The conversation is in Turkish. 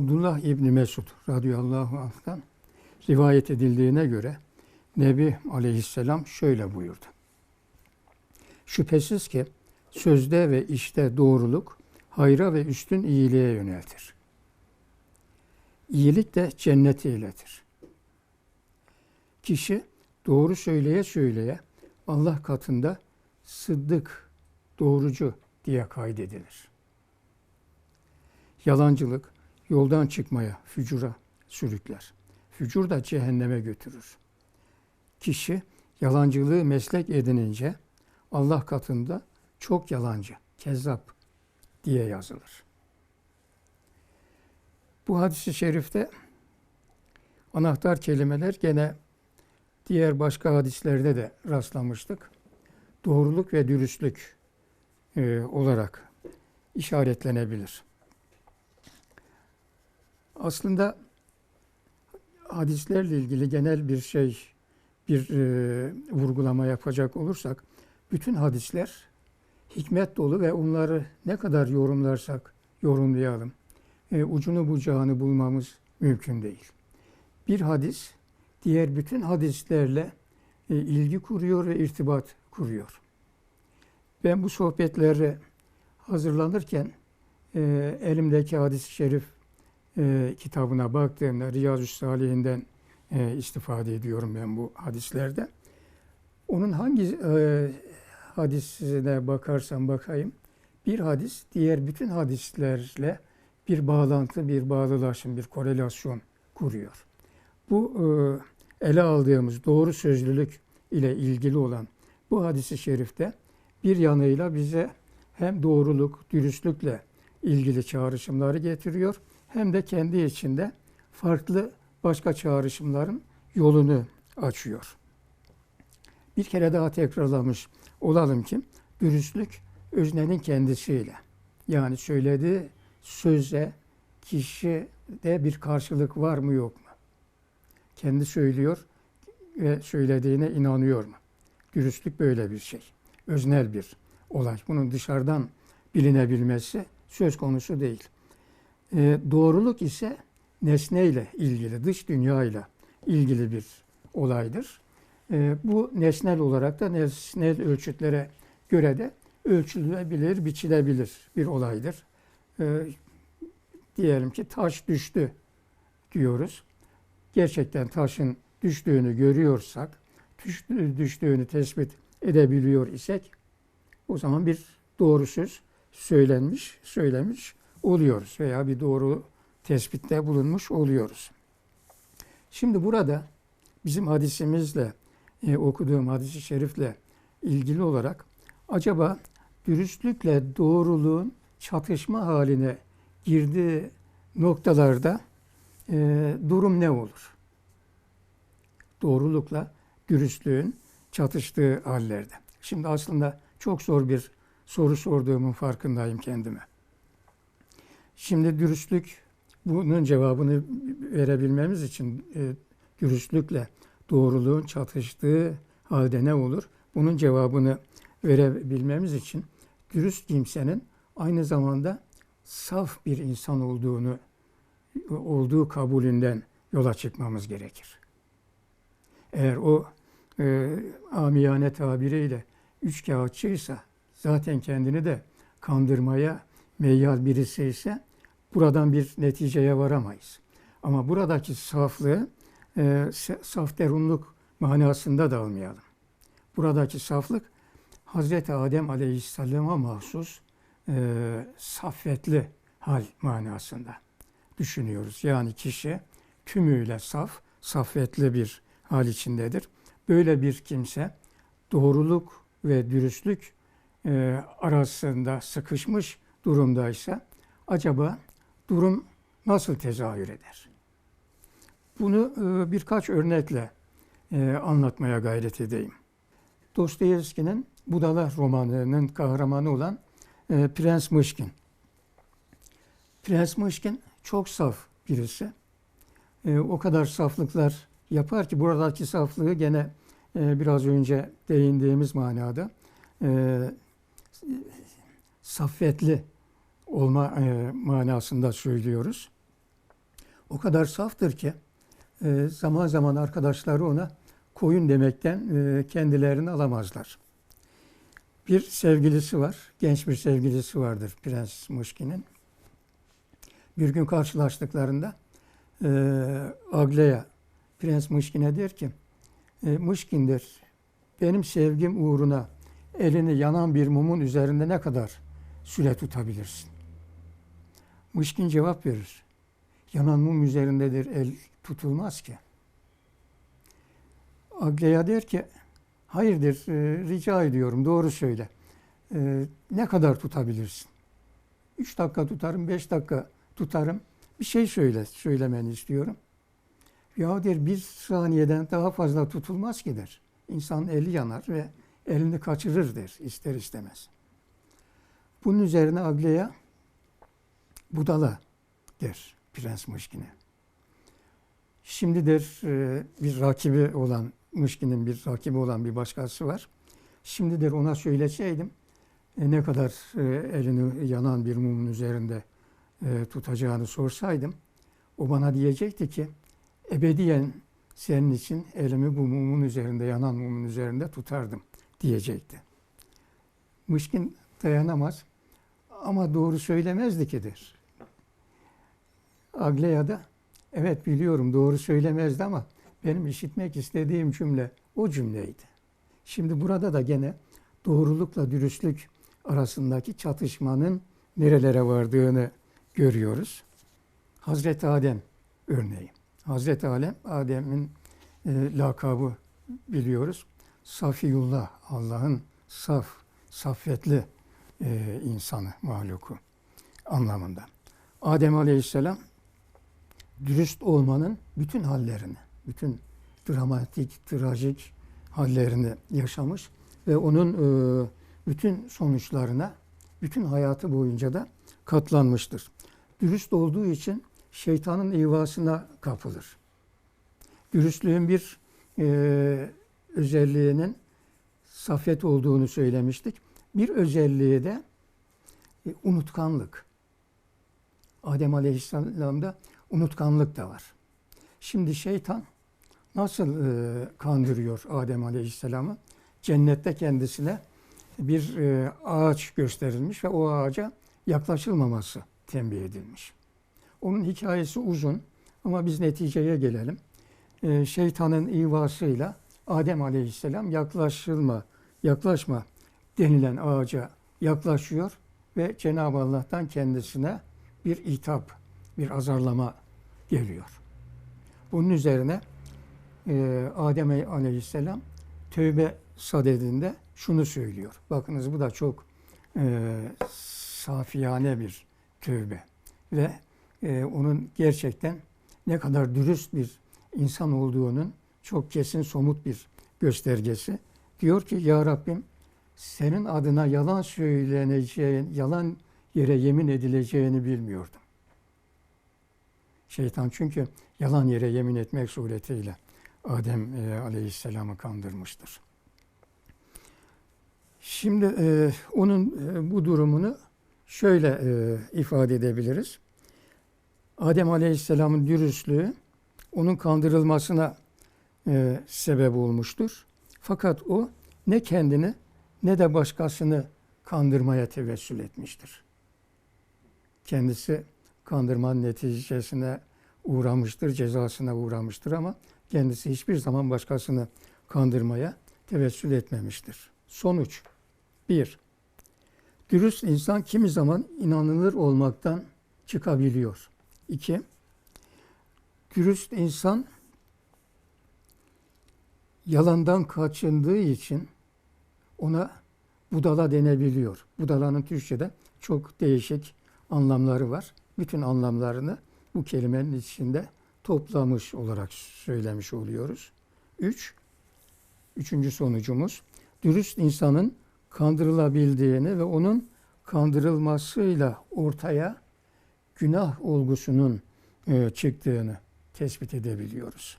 Abdullah İbni Mesud radıyallahu anh'tan rivayet edildiğine göre Nebi aleyhisselam şöyle buyurdu. Şüphesiz ki sözde ve işte doğruluk hayra ve üstün iyiliğe yöneltir. İyilik de cenneti iletir. Kişi doğru söyleye söyleye Allah katında sıddık, doğrucu diye kaydedilir. Yalancılık yoldan çıkmaya, fücura sürükler. Fücur da cehenneme götürür. Kişi yalancılığı meslek edinince Allah katında çok yalancı, kezzap diye yazılır. Bu hadis-i şerifte anahtar kelimeler gene diğer başka hadislerde de rastlamıştık. Doğruluk ve dürüstlük e, olarak işaretlenebilir. Aslında hadislerle ilgili genel bir şey, bir e, vurgulama yapacak olursak, bütün hadisler hikmet dolu ve onları ne kadar yorumlarsak yorumlayalım, e, ucunu bucağını bulmamız mümkün değil. Bir hadis, diğer bütün hadislerle e, ilgi kuruyor ve irtibat kuruyor. Ben bu sohbetlere hazırlanırken e, elimdeki hadis-i şerif e, kitabına baktığımda Riyazu Salihinden e, istifade ediyorum ben bu hadislerde. Onun hangi e, hadisine bakarsam bakayım bir hadis diğer bütün hadislerle bir bağlantı, bir bağlılaşım, bir korelasyon kuruyor. Bu e, ele aldığımız doğru sözlülük ile ilgili olan bu hadisi şerifte bir yanıyla bize hem doğruluk, dürüstlükle ilgili çağrışımları getiriyor hem de kendi içinde farklı başka çağrışımların yolunu açıyor. Bir kere daha tekrarlamış olalım ki dürüstlük öznenin kendisiyle yani söylediği söze kişide bir karşılık var mı yok mu? Kendi söylüyor ve söylediğine inanıyor mu? Dürüstlük böyle bir şey. Öznel bir olay. Bunun dışarıdan bilinebilmesi söz konusu değil. E, doğruluk ise nesneyle ilgili, dış dünyayla ilgili bir olaydır. E, bu nesnel olarak da nesnel ölçütlere göre de ölçülebilir, biçilebilir bir olaydır. E, diyelim ki taş düştü diyoruz. Gerçekten taşın düştüğünü görüyorsak, düştüğü, düştüğünü tespit edebiliyor isek o zaman bir doğru söz söylenmiş, söylemiş oluyoruz veya bir doğru tespitte bulunmuş oluyoruz. Şimdi burada bizim hadisimizle e, okuduğum hadisi şerifle ilgili olarak acaba dürüstlükle doğruluğun çatışma haline girdiği noktalarda e, durum ne olur? Doğrulukla dürüstlüğün çatıştığı hallerde. Şimdi aslında çok zor bir soru sorduğumun farkındayım kendime. Şimdi dürüstlük bunun cevabını verebilmemiz için e, dürüstlükle doğruluğun çatıştığı halde ne olur? Bunun cevabını verebilmemiz için dürüst kimsenin aynı zamanda saf bir insan olduğunu olduğu kabulünden yola çıkmamız gerekir. Eğer o e, amiyane tabiriyle üç kağıtçıysa zaten kendini de kandırmaya meyyal birisi ise buradan bir neticeye varamayız. Ama buradaki saflığı e, saf derunluk manasında da almayalım. Buradaki saflık Hazreti Adem Aleyhisselam'a mahsus e, saffetli hal manasında düşünüyoruz. Yani kişi tümüyle saf, saffetli bir hal içindedir. Böyle bir kimse doğruluk ve dürüstlük e, arasında sıkışmış durumdaysa acaba durum nasıl tezahür eder? Bunu e, birkaç örnekle e, anlatmaya gayret edeyim. Dostoyevski'nin Budala romanının kahramanı olan e, Prens Mışkin. Prens Mışkin çok saf birisi. O kadar saflıklar yapar ki buradaki saflığı gene biraz önce değindiğimiz manada saffetli olma manasında söylüyoruz. o kadar saftır ki e, zaman zaman arkadaşları ona koyun demekten e, kendilerini alamazlar. Bir sevgilisi var, genç bir sevgilisi vardır Prens Muşkin'in. Bir gün karşılaştıklarında e, Agleya Prens Muşkin'e der ki, e, Muşkin'dir, benim sevgim uğruna elini yanan bir mumun üzerinde ne kadar süre tutabilirsin? Muşkin cevap verir. Yanan mum üzerindedir el tutulmaz ki. Agleya der ki, hayırdır e, rica ediyorum doğru söyle. E, ne kadar tutabilirsin? Üç dakika tutarım, beş dakika tutarım. Bir şey söyle, söylemeni istiyorum. Ya der bir saniyeden daha fazla tutulmaz ki der. İnsan eli yanar ve elini kaçırır der ister istemez. Bunun üzerine Agleya budala der Prens Mışkin'e. Şimdi der e, bir rakibi olan Mışkin'in bir rakibi olan bir başkası var. Şimdi der ona söyleseydim e, ne kadar e, elini yanan bir mumun üzerinde e, tutacağını sorsaydım o bana diyecekti ki ebediyen senin için elimi bu mumun üzerinde yanan mumun üzerinde tutardım diyecekti. Mışkin dayanamaz ama doğru söylemezdi ki der. Agleya da evet biliyorum doğru söylemezdi ama benim işitmek istediğim cümle o cümleydi. Şimdi burada da gene doğrulukla dürüstlük arasındaki çatışmanın nerelere vardığını görüyoruz. Hazreti Adem örneği. Hazreti Adem, Adem'in e, lakabı biliyoruz. Safiyullah, Allah'ın saf, saffetli e, insanı, mahluku anlamında. Adem Aleyhisselam dürüst olmanın bütün hallerini, bütün dramatik, trajik hallerini yaşamış ve onun e, bütün sonuçlarına, bütün hayatı boyunca da katlanmıştır. Dürüst olduğu için şeytanın ivasına kapılır. Dürüstlüğün bir e, özelliğinin safet olduğunu söylemiştik. Bir özelliği de e, unutkanlık. Adem Aleyhisselam'da unutkanlık da var. Şimdi şeytan nasıl e, kandırıyor Adem Aleyhisselam'ı? Cennette kendisine bir e, ağaç gösterilmiş ve o ağaca yaklaşılmaması tembih edilmiş. Onun hikayesi uzun ama biz neticeye gelelim. E, şeytanın ivasıyla Adem Aleyhisselam yaklaşılma, yaklaşma denilen ağaca yaklaşıyor ve Cenab-ı Allah'tan kendisine bir itap, bir azarlama geliyor. Bunun üzerine e, Adem Aleyhisselam tövbe sadedinde şunu söylüyor. Bakınız bu da çok e, safiyane bir tövbe ve e, onun gerçekten ne kadar dürüst bir insan olduğunun çok kesin somut bir göstergesi. Diyor ki ya Rabbim senin adına yalan söyleneceğin, yalan yere yemin edileceğini bilmiyordum. Şeytan çünkü yalan yere yemin etmek suretiyle Adem e, Aleyhisselam'ı kandırmıştır. Şimdi e, onun e, bu durumunu şöyle e, ifade edebiliriz. Adem Aleyhisselam'ın dürüstlüğü onun kandırılmasına e, sebep olmuştur. Fakat o ne kendini ne de başkasını kandırmaya tevessül etmiştir. Kendisi kandırmanın neticesine uğramıştır, cezasına uğramıştır ama kendisi hiçbir zaman başkasını kandırmaya tevessül etmemiştir. Sonuç 1. Dürüst insan kimi zaman inanılır olmaktan çıkabiliyor. 2. Dürüst insan yalandan kaçındığı için ona budala denebiliyor. Budalanın Türkçe'de çok değişik anlamları var. Bütün anlamlarını bu kelimenin içinde toplamış olarak söylemiş oluyoruz. Üç, üçüncü sonucumuz, dürüst insanın kandırılabildiğini ve onun kandırılmasıyla ortaya günah olgusunun e, çıktığını tespit edebiliyoruz.